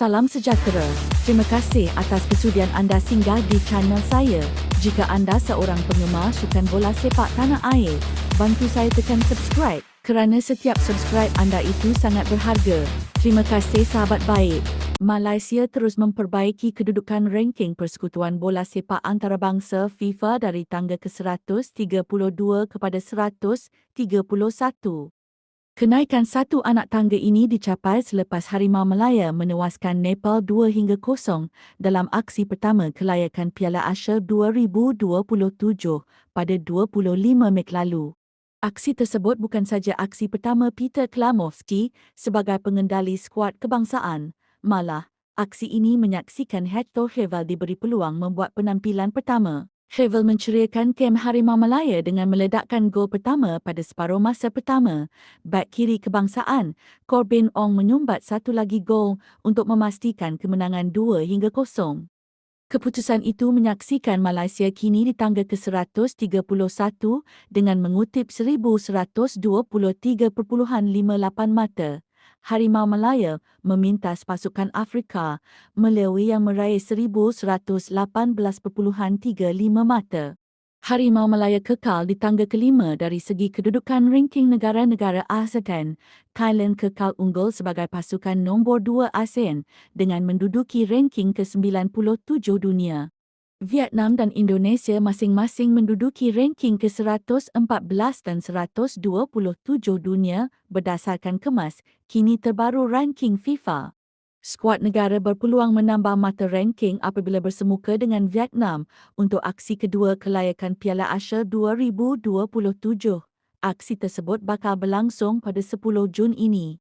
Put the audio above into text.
Salam sejahtera. Terima kasih atas kesudian anda singgah di channel saya. Jika anda seorang penggemar sukan bola sepak tanah air, bantu saya tekan subscribe kerana setiap subscribe anda itu sangat berharga. Terima kasih sahabat baik. Malaysia terus memperbaiki kedudukan ranking Persekutuan Bola Sepak Antarabangsa FIFA dari tangga ke-132 kepada 131. Kenaikan satu anak tangga ini dicapai selepas Harimau Melaya menewaskan Nepal 2 hingga 0 dalam aksi pertama kelayakan Piala Asia 2027 pada 25 Mei lalu. Aksi tersebut bukan saja aksi pertama Peter Klamovski sebagai pengendali skuad kebangsaan, malah aksi ini menyaksikan Hector Heval diberi peluang membuat penampilan pertama. Hevel menceriakan kem Harimau Malaya dengan meledakkan gol pertama pada separuh masa pertama. Bek kiri kebangsaan, Corbin Ong menyumbat satu lagi gol untuk memastikan kemenangan 2 hingga 0. Keputusan itu menyaksikan Malaysia kini di tangga ke-131 dengan mengutip 1123.58 mata. Harimau Malaya memintas pasukan Afrika Melawi yang meraih 1118.35 mata. Harimau Malaya kekal di tangga kelima dari segi kedudukan ranking negara-negara ASEAN. Thailand kekal unggul sebagai pasukan nombor dua ASEAN dengan menduduki ranking ke-97 dunia. Vietnam dan Indonesia masing-masing menduduki ranking ke-114 dan 127 dunia berdasarkan kemas kini terbaru ranking FIFA. Skuad negara berpeluang menambah mata ranking apabila bersemuka dengan Vietnam untuk aksi kedua kelayakan Piala Asia 2027. Aksi tersebut bakal berlangsung pada 10 Jun ini.